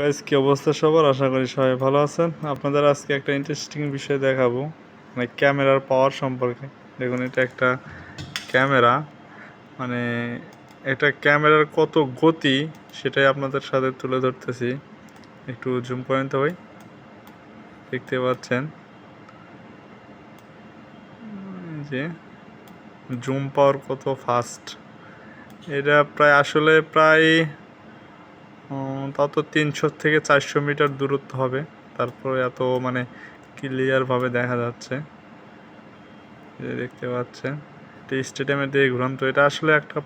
Guys কি অবস্থা সবার? আশা করি সবাই ভালো আছেন। আপনাদের আজকে একটা ইন্টারেস্টিং বিষয় দেখাবো মানে ক্যামেরার পাওয়ার সম্পর্কে। দেখুন, এটা একটা ক্যামেরা। মানে এটা ক্যামেরার কত গতি, সেটাই আপনাদের সাথে তুলে ধরতেছি। একটু জুম করেন তো ভাই দেখতে পাচ্ছেন? যে জুম পাওয়ার কত ফাস্ট এটা প্রায়, আসলে প্রায় তত তিনশো থেকে চারশো মিটার দূরত্ব হবে। তারপরে এত মানে ক্লিয়ারভাবে দেখা যাচ্ছে। দেখতে পাচ্ছেন, এটা স্টেডিয়ামের দিকে ঘুরান। তো এটা আসলে একটা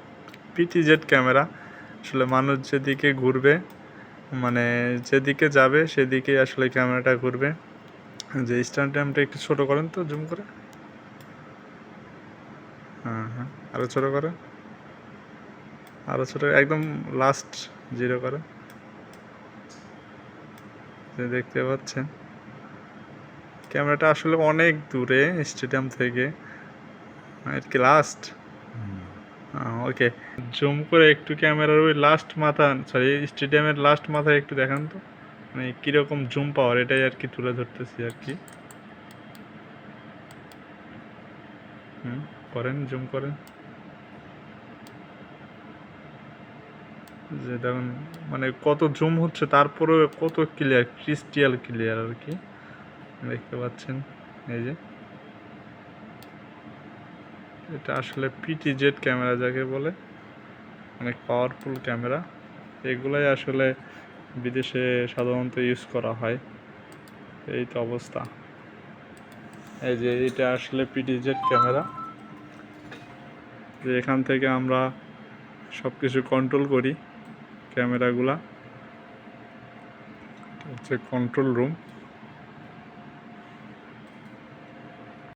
পিটিজেড ক্যামেরা আসলে মানুষ যেদিকে ঘুরবে মানে যেদিকে যাবে সেদিকে আসলে ক্যামেরাটা ঘুরবে। যে স্ট্যান্ডিয়ামটা একটু ছোটো করেন তো জুম করে। হ্যাঁ হ্যাঁ আরও ছোটো করে। আরও ছোটো, একদম লাস্ট জিরো করে। যে দেখতে পাচ্ছেন। ক্যামেরাটা আসলে অনেক দূরে স্টেডিয়াম থেকে। এর কি লাস্ট ওকে জুম করে একটু ক্যামেরার ওই লাস্ট মাথা সরি স্টেডিয়ামের লাস্ট মাথায় একটু দেখান তো। মানে কীরকম জুম পাওয়ার এটাই আর কি তুলে ধরতেছি আর কি। হুম করেন জুম করেন। যে দেখুন মানে কত জুম হচ্ছে, তারপরেও কত ক্লিয়ার ক্রিস্টিয়াল ক্লিয়ার আর কি। দেখতে পাচ্ছেন, এই যে। এটা আসলে পিটি জেড ক্যামেরা যাকে বলে অনেক পাওয়ারফুল ক্যামেরা। এগুলাই আসলে বিদেশে সাধারণত ইউজ করা হয়। এই তো অবস্থা। এই যে এটা আসলে পিটি জেড ক্যামেরা। যে এখান থেকে আমরা সব কিছু কন্ট্রোল করি। ক্যামেরাগুলা হচ্ছে কন্ট্রোল রুম